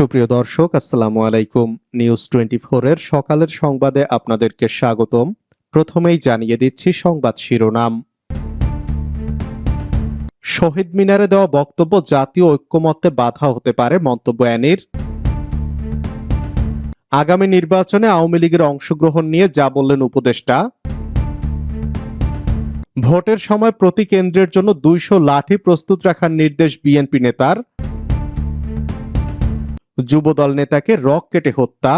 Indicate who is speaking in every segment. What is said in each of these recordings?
Speaker 1: সুপ্রিয় দর্শক আসসালামু আলাইকুম নিউজ টোয়েন্টি এর সকালের সংবাদে আপনাদেরকে স্বাগতম প্রথমেই জানিয়ে দিচ্ছি সংবাদ শিরোনাম শহীদ মিনারে দেওয়া বক্তব্য জাতীয় ঐক্যমত্যে বাধা হতে পারে মন্তব্য অ্যানির আগামী নির্বাচনে আওয়ামী লীগের অংশগ্রহণ নিয়ে যা বললেন উপদেষ্টা ভোটের সময় প্রতি কেন্দ্রের জন্য দুইশো লাঠি প্রস্তুত রাখার নির্দেশ বিএনপি নেতার যুবদল নেতাকে রক কেটে হত্যা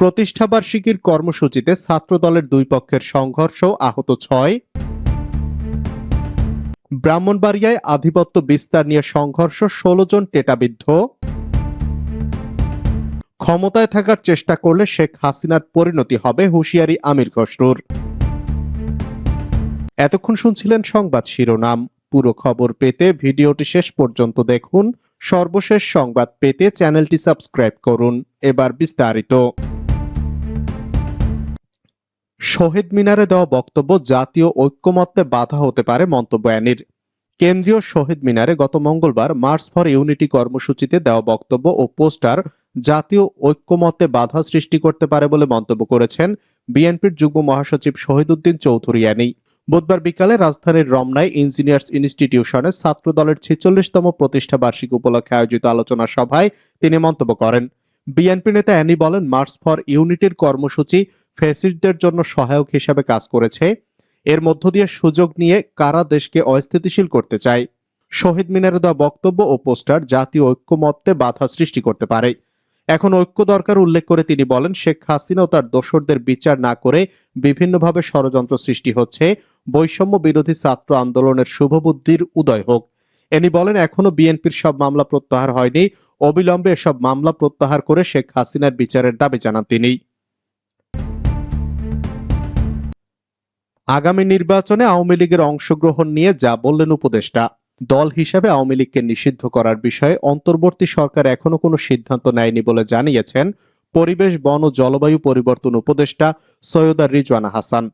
Speaker 1: প্রতিষ্ঠাবার্ষিকীর কর্মসূচিতে ছাত্রদলের দুই পক্ষের সংঘর্ষ আহত ছয় ব্রাহ্মণবাড়িয়ায় আধিপত্য বিস্তার নিয়ে সংঘর্ষ ষোলো জন টেটাবিদ্ধ ক্ষমতায় থাকার চেষ্টা করলে শেখ হাসিনার পরিণতি হবে হুঁশিয়ারি আমির খসরুর এতক্ষণ শুনছিলেন সংবাদ শিরোনাম পুরো খবর পেতে ভিডিওটি শেষ পর্যন্ত দেখুন সর্বশেষ সংবাদ পেতে চ্যানেলটি সাবস্ক্রাইব করুন এবার বিস্তারিত শহীদ মিনারে দেওয়া বক্তব্য জাতীয় ঐক্যমত্যে বাধা হতে পারে মন্তব্য অ্যানির কেন্দ্রীয় শহীদ মিনারে গত মঙ্গলবার মার্চ ফর ইউনিটি কর্মসূচিতে দেওয়া বক্তব্য ও পোস্টার জাতীয় ঐক্যমত্যে বাধা সৃষ্টি করতে পারে বলে মন্তব্য করেছেন বিএনপির যুগ্ম মহাসচিব উদ্দিন চৌধুরী অ্যানি বুধবার বিকালে রাজধানীর রমনায় ইঞ্জিনিয়ার্স ইনস্টিটিউশনে ছাত্র দলের ছেচল্লিশতম প্রতিষ্ঠা বার্ষিক উপলক্ষে আয়োজিত আলোচনা সভায় তিনি মন্তব্য করেন বিএনপি নেতা অ্যানি বলেন মার্স ফর ইউনিটির কর্মসূচি ফেসিডদের জন্য সহায়ক হিসাবে কাজ করেছে এর মধ্য দিয়ে সুযোগ নিয়ে কারা দেশকে অস্থিতিশীল করতে চায় শহীদ মিনারে দেওয়া বক্তব্য ও পোস্টার জাতীয় ঐক্যমত্যে বাধা সৃষ্টি করতে পারে এখন ঐক্য দরকার উল্লেখ করে তিনি বলেন শেখ হাসিনা ও তার দোসরদের বিচার না করে বিভিন্নভাবে ষড়যন্ত্র সৃষ্টি হচ্ছে বৈষম্য বিরোধী ছাত্র আন্দোলনের শুভবুদ্ধির উদয় হোক এনি বলেন এখনো বিএনপির সব মামলা প্রত্যাহার হয়নি অবিলম্বে এসব মামলা প্রত্যাহার করে শেখ হাসিনার বিচারের দাবি জানান তিনি আগামী নির্বাচনে আওয়ামী লীগের অংশগ্রহণ নিয়ে যা বললেন উপদেষ্টা দল হিসেবে আওয়ামী লীগকে নিষিদ্ধ করার বিষয়ে অন্তর্বর্তী সরকার এখনো কোনো সিদ্ধান্ত নেয়নি বলে জানিয়েছেন পরিবেশ বন ও জলবায়ু পরিবর্তন উপদেষ্টা সৈয়দা রিজওয়ানা হাসান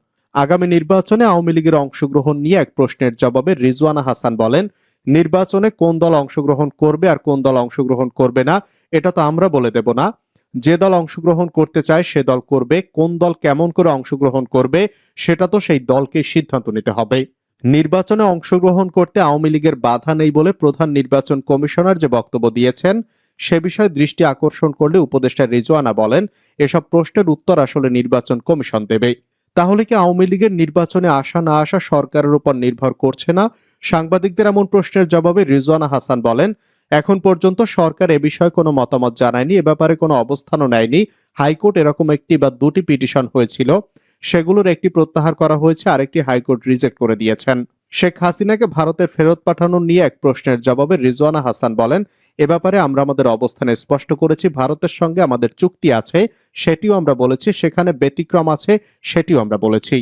Speaker 1: আগামী নির্বাচনে আওয়ামী লীগের অংশগ্রহণ নিয়ে এক প্রশ্নের জবাবে রিজওয়ানা হাসান বলেন নির্বাচনে কোন দল অংশগ্রহণ করবে আর কোন দল অংশগ্রহণ করবে না এটা তো আমরা বলে দেব না যে দল অংশগ্রহণ করতে চায় সে দল করবে কোন দল কেমন করে অংশগ্রহণ করবে সেটা তো সেই দলকে সিদ্ধান্ত নিতে হবে নির্বাচনে অংশগ্রহণ করতে আওয়ামী লীগের বাধা নেই বলে প্রধান নির্বাচন কমিশনার যে বক্তব্য দিয়েছেন সে বিষয়ে দৃষ্টি আকর্ষণ করলে উপদেষ্টা রেজওয়ানা বলেন এসব প্রশ্নের উত্তর আসলে নির্বাচন কমিশন দেবে তাহলে কি আওয়ামী লীগের নির্বাচনে আসা না আসা সরকারের উপর নির্ভর করছে না সাংবাদিকদের এমন প্রশ্নের জবাবে রিজওয়ানা হাসান বলেন এখন পর্যন্ত সরকার এ বিষয়ে কোনো মতামত জানায়নি এ ব্যাপারে কোনো অবস্থানও নেয়নি হাইকোর্ট এরকম একটি বা দুটি পিটিশন হয়েছিল সেগুলোর একটি প্রত্যাহার করা হয়েছে আরেকটি হাইকোর্ট রিজেক্ট করে দিয়েছেন শেখ হাসিনাকে ভারতে ফেরত পাঠানো নিয়ে এক প্রশ্নের জবাবে রিজওয়ানা হাসান বলেন এ ব্যাপারে আমরা আমাদের অবস্থানে স্পষ্ট করেছি ভারতের সঙ্গে আমাদের চুক্তি আছে সেটিও আমরা বলেছি সেখানে ব্যতিক্রম আছে সেটিও আমরা বলেছি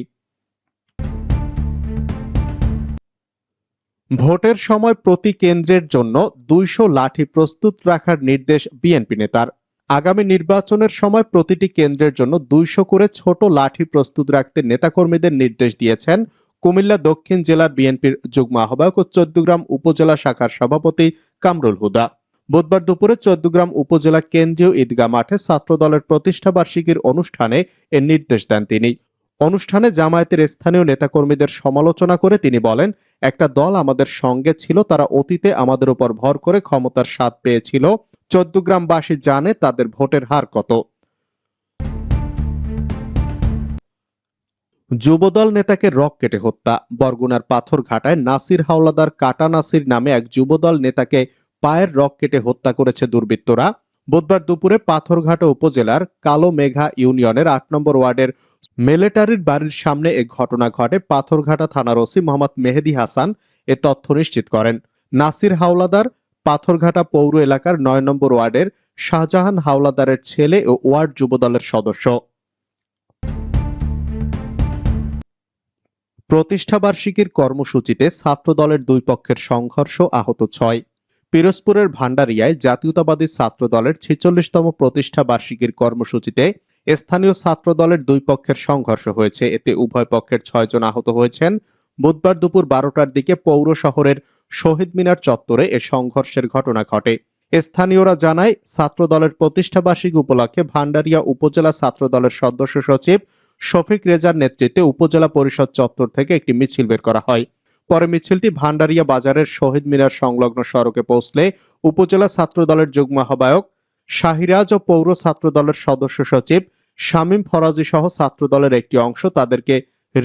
Speaker 1: ভোটের সময় প্রতি কেন্দ্রের জন্য দুইশো লাঠি প্রস্তুত রাখার নির্দেশ বিএনপি নেতার আগামী নির্বাচনের সময় প্রতিটি কেন্দ্রের জন্য দুইশো করে ছোট লাঠি প্রস্তুত রাখতে নেতাকর্মীদের নির্দেশ দিয়েছেন কুমিল্লা দক্ষিণ জেলার বিএনপির যুগ্ম আহ্বায়ক ও চৌদ্দগ্রাম উপজেলা শাখার সভাপতি কামরুল হুদা বুধবার দুপুরে চৌদ্দগ্রাম উপজেলা কেন্দ্রীয় ঈদগাহ মাঠে ছাত্রদলের প্রতিষ্ঠাবার্ষিকীর অনুষ্ঠানে এর নির্দেশ দেন তিনি অনুষ্ঠানে জামায়াতের স্থানীয় নেতাকর্মীদের সমালোচনা করে তিনি বলেন একটা দল আমাদের সঙ্গে ছিল তারা অতীতে আমাদের উপর ভর করে ক্ষমতার স্বাদ পেয়েছিল চোদ্দগ্রামবাসী জানে তাদের ভোটের হার কত যুবদল নেতাকে রক কেটে হত্যা বরগুনার পাথরঘাটায় নাসির হাওলাদার কাটা নাসির নামে এক যুবদল নেতাকে পায়ের রক কেটে হত্যা করেছে দুর্বৃত্তরা বুধবার দুপুরে পাথরঘাটা উপজেলার কালো মেঘা ইউনিয়নের আট নম্বর ওয়ার্ডের মিলিটারির বাড়ির সামনে এ ঘটনা ঘটে পাথরঘাটা থানার ওসি মোহাম্মদ মেহেদি হাসান এ তথ্য নিশ্চিত করেন নাসির হাওলাদার পাথরঘাটা পৌর এলাকার নয় নম্বর ওয়ার্ডের শাহজাহান হাওলাদারের ছেলে ও ওয়ার্ড যুবদলের সদস্য প্রতিষ্ঠাবার্ষিকীর কর্মসূচিতে ছাত্র দলের দুই পক্ষের সংঘর্ষ আহত ছয় পিরোজপুরের ভান্ডারিয়ায় জাতীয়তাবাদী ছাত্র দলের ছেচল্লিশতম প্রতিষ্ঠাবার্ষিকীর কর্মসূচিতে স্থানীয় ছাত্র দলের দুই পক্ষের সংঘর্ষ হয়েছে এতে উভয় পক্ষের ছয়জন আহত হয়েছেন বুধবার দুপুর বারোটার দিকে পৌর শহরের শহীদ মিনার চত্বরে এ সংঘর্ষের ঘটনা ঘটে স্থানীয়রা জানায় ছাত্রদলের প্রতিষ্ঠাবার্ষিকী উপলক্ষে ভান্ডারিয়া উপজেলা ছাত্রদলের সদস্য সচিব শফিক রেজার নেতৃত্বে উপজেলা পরিষদ চত্বর থেকে একটি মিছিল বের করা হয় পরে মিছিলটি ভান্ডারিয়া বাজারের শহীদ মিনার সংলগ্ন সড়কে পৌঁছলে উপজেলা ছাত্রদলের যুগ্ম আহ্বায়ক শাহিরাজ ও পৌর ছাত্রদলের সদস্য সচিব শামীম ফরাজি সহ ছাত্রদলের একটি অংশ তাদেরকে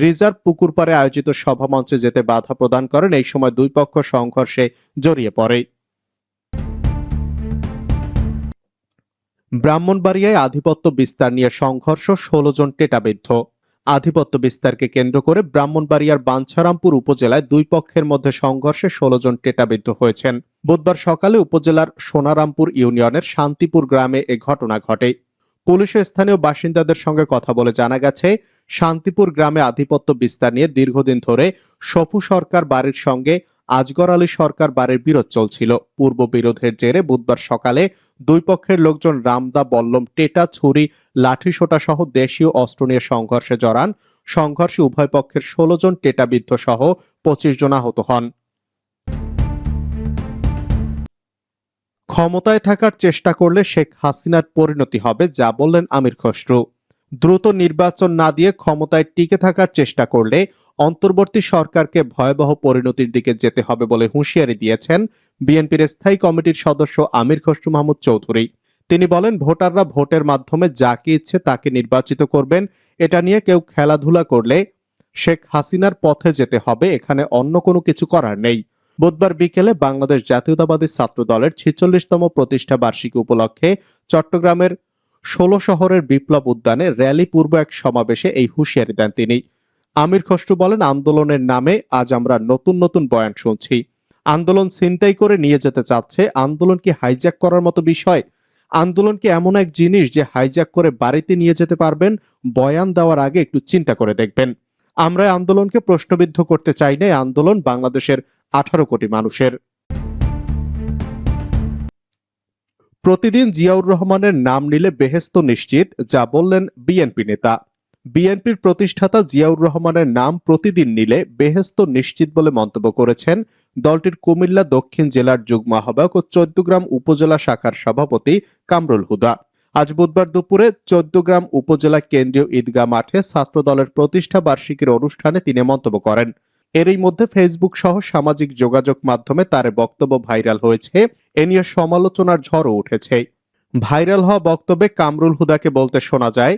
Speaker 1: রিজার্ভ পুকুর পারে আয়োজিত সভামঞ্চে যেতে বাধা প্রদান করেন এই সময় দুই পক্ষ সংঘর্ষে জড়িয়ে পড়ে ব্রাহ্মণবাড়িয়ায় আধিপত্য বিস্তার নিয়ে সংঘর্ষ ষোলো জন টেটাবিদ্ধ আধিপত্য বিস্তারকে কেন্দ্র করে ব্রাহ্মণবাড়িয়ার বাঞ্ছারামপুর উপজেলায় দুই পক্ষের মধ্যে সংঘর্ষে ষোলো জন টেটাবিদ্ধ হয়েছেন বুধবার সকালে উপজেলার সোনারামপুর ইউনিয়নের শান্তিপুর গ্রামে এ ঘটনা ঘটে পুলিশ স্থানীয় বাসিন্দাদের সঙ্গে কথা বলে জানা গেছে শান্তিপুর গ্রামে আধিপত্য বিস্তার নিয়ে দীর্ঘদিন ধরে সফু সরকার বাড়ির সঙ্গে আজগর আলী সরকার বাড়ির বিরোধ চলছিল পূর্ব বিরোধের জেরে বুধবার সকালে দুই পক্ষের লোকজন রামদা বল্লম টেটা ছুরি লাঠিসোটা সহ দেশীয় অস্ত্র নিয়ে সংঘর্ষে জড়ান সংঘর্ষে উভয় পক্ষের ষোলো জন টেটাবিদ্ধ সহ পঁচিশ জন আহত হন ক্ষমতায় থাকার চেষ্টা করলে শেখ হাসিনার পরিণতি হবে যা বললেন আমির খসরু দ্রুত নির্বাচন না দিয়ে ক্ষমতায় টিকে থাকার চেষ্টা করলে অন্তর্বর্তী সরকারকে ভয়াবহ পরিণতির দিকে যেতে হবে বলে হুঁশিয়ারি দিয়েছেন বিএনপির স্থায়ী কমিটির সদস্য আমির খসরু মাহমুদ চৌধুরী তিনি বলেন ভোটাররা ভোটের মাধ্যমে যাকে ইচ্ছে তাকে নির্বাচিত করবেন এটা নিয়ে কেউ খেলাধুলা করলে শেখ হাসিনার পথে যেতে হবে এখানে অন্য কোনো কিছু করার নেই বুধবার বিকেলে বাংলাদেশ জাতীয়তাবাদী ছাত্র দলের ছেচল্লিশতম প্রতিষ্ঠা বার্ষিকী উপলক্ষে চট্টগ্রামের ষোলো শহরের বিপ্লব উদ্যানে র্যালি পূর্ব এক সমাবেশে এই হুঁশিয়ারি দেন তিনি আমির খসরু বলেন আন্দোলনের নামে আজ আমরা নতুন নতুন বয়ান শুনছি আন্দোলন ছিনতাই করে নিয়ে যেতে চাচ্ছে আন্দোলন কি হাইজ্যাক করার মতো বিষয় আন্দোলন কি এমন এক জিনিস যে হাইজ্যাক করে বাড়িতে নিয়ে যেতে পারবেন বয়ান দেওয়ার আগে একটু চিন্তা করে দেখবেন আমরা আন্দোলনকে প্রশ্নবিদ্ধ করতে চাই না আন্দোলন বাংলাদেশের আঠারো কোটি মানুষের প্রতিদিন জিয়াউর রহমানের নাম নিলে বেহেস্ত নিশ্চিত যা বললেন বিএনপি নেতা বিএনপির প্রতিষ্ঠাতা জিয়াউর রহমানের নাম প্রতিদিন নিলে বেহেস্ত নিশ্চিত বলে মন্তব্য করেছেন দলটির কুমিল্লা দক্ষিণ জেলার যুগ্ম আহ্বায়ক ও চৌদ্দগ্রাম উপজেলা শাখার সভাপতি কামরুল হুদা আজ বুধবার দুপুরে চোদ্দগ্রাম উপজেলা কেন্দ্রীয় ঈদগাহ মাঠে ছাত্র দলের প্রতিষ্ঠা বার্ষিকীর অনুষ্ঠানে তিনি মন্তব্য করেন এরই মধ্যে ফেসবুক সহ সামাজিক যোগাযোগ মাধ্যমে তার বক্তব্য ভাইরাল হয়েছে এ নিয়ে সমালোচনার ঝড়ও উঠেছে ভাইরাল হওয়া বক্তব্যে কামরুল হুদাকে বলতে শোনা যায়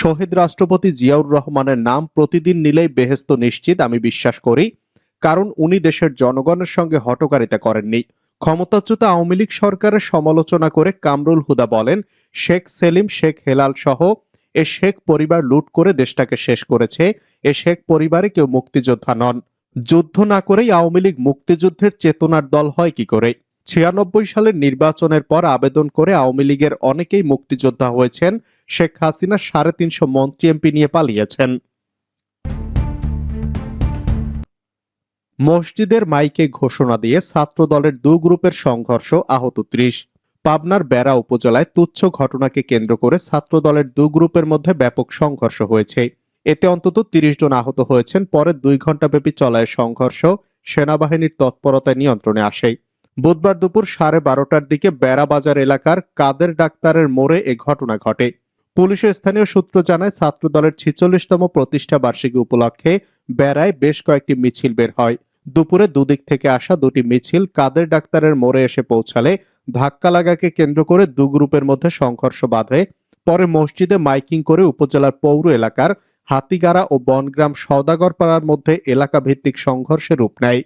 Speaker 1: শহীদ রাষ্ট্রপতি জিয়াউর রহমানের নাম প্রতিদিন নিলেই বেহেস্ত নিশ্চিত আমি বিশ্বাস করি কারণ উনি দেশের জনগণের সঙ্গে হটকারিতা করেননি ক্ষমতাচ্যুত আওয়ামী লীগ সরকারের সমালোচনা করে কামরুল হুদা বলেন শেখ সেলিম শেখ হেলাল সহ এ শেখ পরিবার লুট করে দেশটাকে শেষ করেছে এ শেখ পরিবারে কেউ মুক্তিযোদ্ধা নন যুদ্ধ না করেই আওয়ামী লীগ মুক্তিযুদ্ধের চেতনার দল হয় কি করে ছিয়ানব্বই সালের নির্বাচনের পর আবেদন করে আওয়ামী লীগের অনেকেই মুক্তিযোদ্ধা হয়েছেন শেখ হাসিনা সাড়ে তিনশো মন্ত্রী এমপি নিয়ে পালিয়েছেন মসজিদের মাইকে ঘোষণা দিয়ে ছাত্র দলের দু গ্রুপের সংঘর্ষ আহত ত্রিশ পাবনার বেড়া উপজেলায় তুচ্ছ ঘটনাকে কেন্দ্র করে ছাত্র দলের দু গ্রুপের মধ্যে ব্যাপক সংঘর্ষ হয়েছে এতে অন্তত তিরিশ জন আহত হয়েছেন পরে দুই ব্যাপী চলায় সংঘর্ষ সেনাবাহিনীর তৎপরতায় নিয়ন্ত্রণে আসে বুধবার দুপুর সাড়ে বারোটার দিকে বেড়া বাজার এলাকার কাদের ডাক্তারের মোড়ে এ ঘটনা ঘটে পুলিশ স্থানীয় সূত্র জানায় ছাত্র দলের ছিচল্লিশতম প্রতিষ্ঠা বার্ষিকী উপলক্ষে বেড়ায় বেশ কয়েকটি মিছিল বের হয় দুপুরে দুদিক থেকে আসা দুটি মিছিল কাদের ডাক্তারের মোড়ে এসে পৌঁছালে ধাক্কা লাগাকে কেন্দ্র করে দু গ্রুপের মধ্যে সংঘর্ষ বাধে পরে মসজিদে মাইকিং করে উপজেলার পৌর এলাকার হাতিগাড়া ও বনগ্রাম সওদাগর পাড়ার মধ্যে এলাকা ভিত্তিক সংঘর্ষে রূপ নেয়